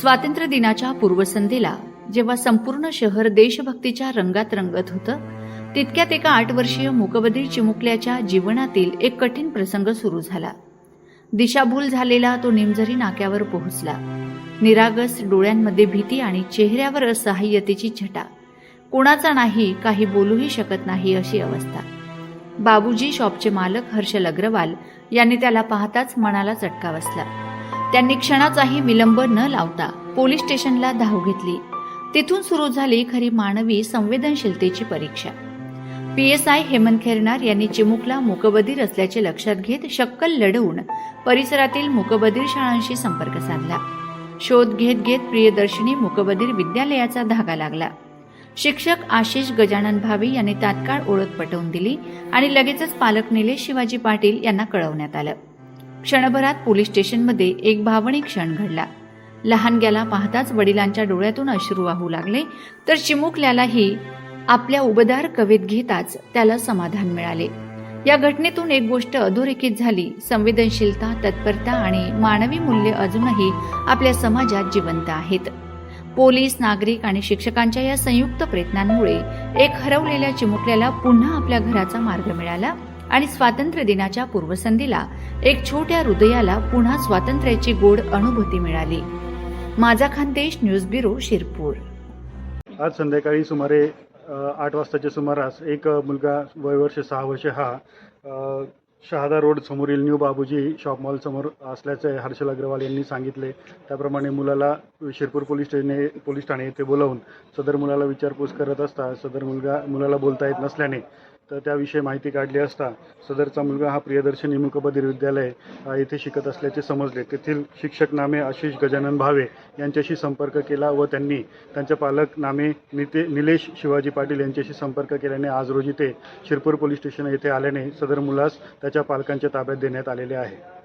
स्वातंत्र्य दिनाच्या पूर्वसंध्येला जेव्हा संपूर्ण शहर देशभक्तीच्या रंगात रंगत होतं तितक्यात एका आठ वर्षीय मुकबधीर चिमुकल्याच्या जीवनातील एक कठीण प्रसंग सुरू झाला. दिशाभूल झालेला तो निमझरी नाक्यावर पोहोचला. निरागस डोळ्यांमध्ये भीती आणि चेहऱ्यावर असहाय्यतेची छटा. कोणाचा नाही काही बोलूही शकत नाही अशी अवस्था. बाबूजी शॉपचे मालक हर्षल अग्रवाल यांनी त्याला पाहताच मनाला चटका बसला. त्यांनी क्षणाचाही विलंब न लावता पोलीस स्टेशनला धाव घेतली. तिथून सुरू झाली खरी मानवी संवेदनशीलतेची परीक्षा. पीएसआय हेमंत खेरनार यांनी चिमुकला मुकबधीर असल्याचे लक्षात घेत शक्कल लढवून परिसरातील मुकबधीर शाळांशी संपर्क साधला. शोध घेत घेत प्रियदर्शिनी मुकबधीर विद्यालयाचा धागा लागला. शिक्षक आशिष गजानन भावे यांनी तात्काळ ओळख पटवून दिली आणि लगेचच पालक निलेश शिवाजी पाटील यांना कळवण्यात आलं. क्षणभरात पोलीस स्टेशनमध्ये एक भावनिक क्षण घडला. लहानग्याला पाहताच वडिलांच्या डोळ्यातून अश्रू वाहू लागले तर चिमुकल्यालाही आपल्या उबदार कवेत घेताच त्याला समाधान मिळाले. या घटनेतून एक गोष्ट अधोरेखित झाली. संवेदनशीलता तत्परता आणि मानवी मूल्य अजूनही आपल्या समाजात जिवंत आहेत. पोलीस नागरिक आणि शिक्षकांच्या या संयुक्त प्रयत्नांमुळे एक हरवलेल्या चिमुकल्याला पुन्हा आपल्या घराचा मार्ग मिळाला. आणि स्वातंत्र्य दिनाच्या पूर्वसंध्येला एक छोट्या हृदयाला पुन्हा स्वातंत्र्याची गोड अनुभूती मिळाली. माझा खानदेश न्यूज ब्युरो शिरपूर. आज संध्याकाळी सुमारे आठ वाजताच्या सुमारास एक मुलगा मुलगा वयवर्ष सहा वर्ष हा शहादा रोड समोरील न्यू बाबूजी शॉप मॉल समोर असल्याचे हर्षल अग्रवाल यांनी सांगितले. त्याप्रमाणे मुलाला शिरपूर पोलीस स्टेशने पोलीस ठाणे येथे बोलावून सदर मुलाला विचारपूस करत असता सदर मुलगा मुलाला बोलता येत नसल्याने तर त्याविषयी माहिती काढली असता सदरचा मुलगा हा प्रियदर्शनी मुकबधीर विद्यालय येथे शिकत असल्याचे समजले. तेथील शिक्षक नामे आशिष गजानन भावे यांच्याशी संपर्क केला व त्यांनी त्यांच्या पालक नामे निते निलेश शिवाजी पाटील यांच्याशी संपर्क केल्याने आज रोजी ते शिरपूर पोलीस स्टेशन येथे आल्याने सदर मुलास त्याच्या पालकांच्या ताब्यात देण्यात आलेले आहे.